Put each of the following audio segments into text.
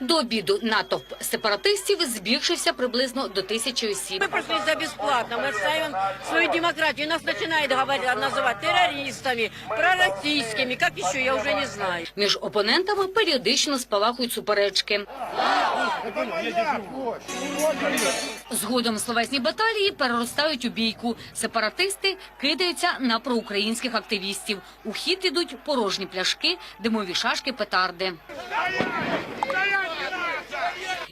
До обіду натовп сепаратистів збільшився приблизно до тисячі осіб. Мы прошли за бесплатно, мы отстаиваем свою демократию. Нас начинают говорить, называть террористами, пророссийскими, как еще, я уже не знаю. Між опонентами періодично спалахують суперечки. Згодом словесні баталії переростають у бійку. Сепаратисти кидаються на проукраїнських активістів. У хід ідуть порожні пляшки, димові шашки, петарди.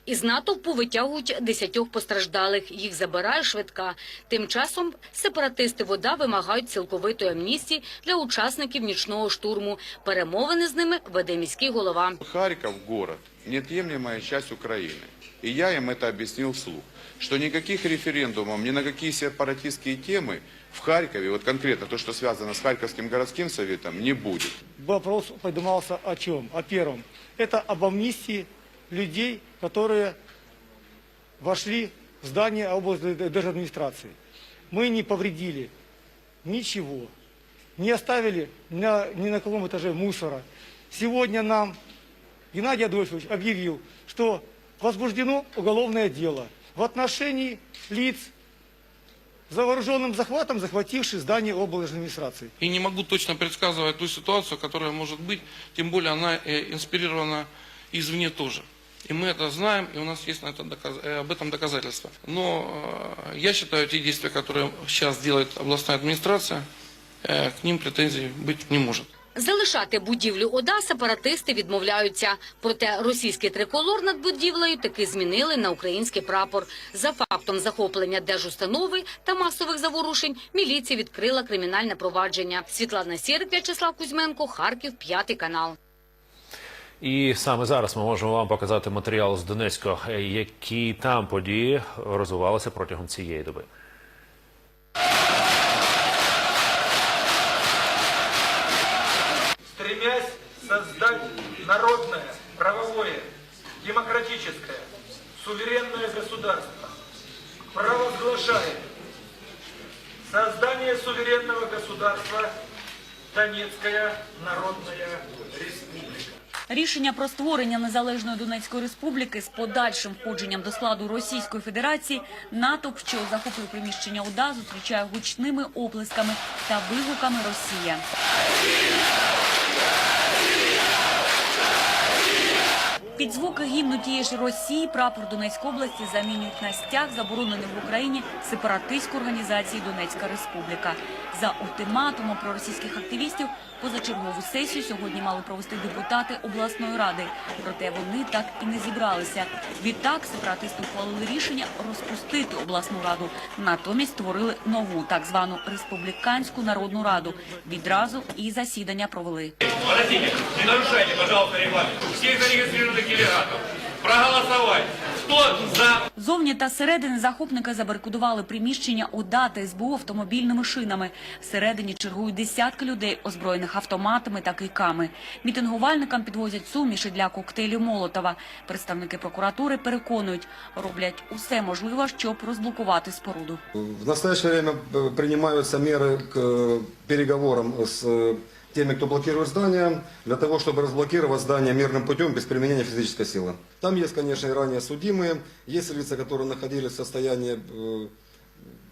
Із натовпу витягують десятьох постраждалих. Їх забирає швидка. Тим часом сепаратисти вода вимагають цілковитої амністії для учасників нічного штурму. Перемовини з ними веде міський голова. Харьков – город, неотъемлемая часть Украины. И я им это объяснил вслух, что никаких референдумов ни на какие сепаратистские темы в Харькове, вот конкретно то, что связано с Харьковским городским советом, не будет. Вопрос поднимался о чем? О первом. Это об амнистии людей, которые вошли в здание областной держадминистрации. Мы не повредили ничего, не оставили на, ни на каком этаже мусора. Сегодня нам Геннадий Адольфович объявил, что возбуждено уголовное дело в отношении лиц, за вооруженным захватом, захвативших здание областной администрации. И не могу точно предсказывать ту ситуацию, которая может быть, тем более она э, инспирирована извне тоже. И мы это знаем, и у нас есть на это доказ- э, об этом доказательства. Но э, я считаю, те действия, которые сейчас делает областная администрация, э, к ним претензий быть не может. Залишати будівлю ОДА сепаратисти відмовляються. Проте російський триколор над будівлею таки змінили на український прапор. За фактом захоплення держустанови та масових заворушень міліція відкрила кримінальне провадження. Світлана Сірик, В'ячеслав Кузьменко, Харків, п'ятий канал. І саме зараз ми можемо вам показати матеріал з Донецька, які там події розвивалися протягом цієї доби. стремясь создать народное, правовое, демократическое, суверенное государство, провозглашает создание суверенного государства Донецкая Народная Республика. Рішення про створення незалежної Донецької республіки з подальшим входженням до складу Російської Федерації натовп, що захопив приміщення УДА, зустрічає гучними оплесками та вигуками Росія. Під звуки гімну тієї ж Росії прапор Донецької області замінюють на стяг, заборонений в Україні сепаратистської організації Донецька Республіка. За ультиматумом проросійських активістів позачергову сесію сьогодні мали провести депутати обласної ради. Проте вони так і не зібралися. Відтак сепаратисти ухвалили рішення розпустити обласну раду. Натомість створили нову так звану республіканську народну раду. Відразу і засідання провели. Подождите, не нарушайте, пожалуйста, регламент. Всех зарегистрированных делегатов проголосовать. Кто за Зовні та зсередини захопники забарикадували приміщення ОДА та СБУ автомобільними шинами. Всередині чергують десятки людей, озброєних автоматами та кийками. Мітингувальникам підвозять суміші для коктейлів Молотова. Представники прокуратури переконують, роблять усе можливе, щоб розблокувати споруду. В настоящее время э, принимаются меры к э, переговорам с э, теми, кто блокирует здание, для того, чтобы разблокировать здание мирным путем без применения физической силы. Там есть, конечно, и ранее судимые, есть лица, которые находились в состоянии, э,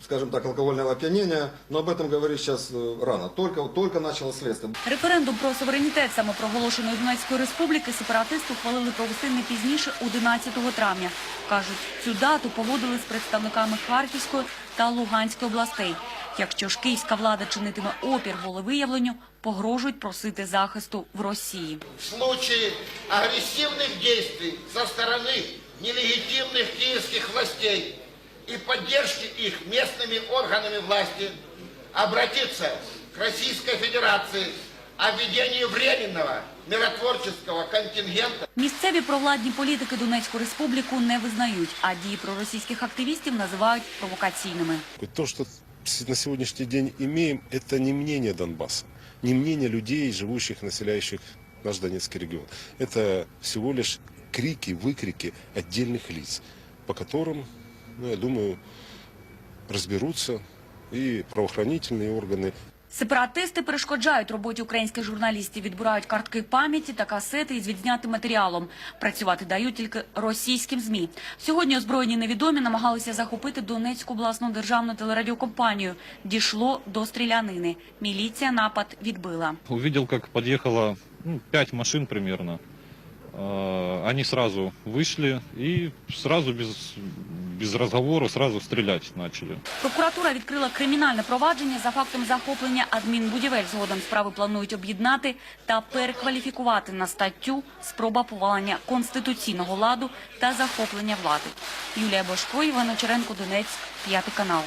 скажем так, алкогольного опьянения, но об этом говорить сейчас э, рано. Только, только начало следствие. Референдум про суверенітет самопроголошеної Донецької республіки сепаратисти ухвалили провести не пізніше 11 травня. Кажуть, цю дату погодили з представниками Харківської та Луганської областей. Якщо ж київська влада чинитиме опір волевиявленню, погрожують просити захисту в Росії. в случае агрессивных действий со стороны нелегитимных киевских властей и поддержки их местными органами власти обратиться к Российской Федерации о введении временного миротворческого контингента Місцеві провладні політики Донецьку республіку не визнають, а дії проросійських активістів називають провокаційними. То, что с- на сегодняшний день имеем, это не мнение Донбасса, не мнение людей, живущих, населяющих наш Донецкий регион. Это всего лишь крики, выкрики отдельных лиц, по которым, ну, я думаю, разберутся и правоохранительные органы, Сепаратисти перешкоджають роботі українських журналістів, відбирають картки пам'яті та касети із відзнятим матеріалом. Працювати дають тільки російським ЗМІ. Сьогодні озброєні невідомі намагалися захопити Донецьку обласну державну телерадіокомпанію. Дійшло до стрілянини. Міліція напад відбила. Увидел, как подъехало ну, пять машин примерно. Э, Они сразу вышли и сразу без, без розговору сразу стрелять начали. Прокуратура відкрила кримінальне провадження за фактом захоплення адмінбудівель. Згодом справи планують об'єднати та перекваліфікувати на статтю спроба повалення конституційного ладу та захоплення влади. Юлія Бошко, Іван Очеренко, Донець, п'ятий канал.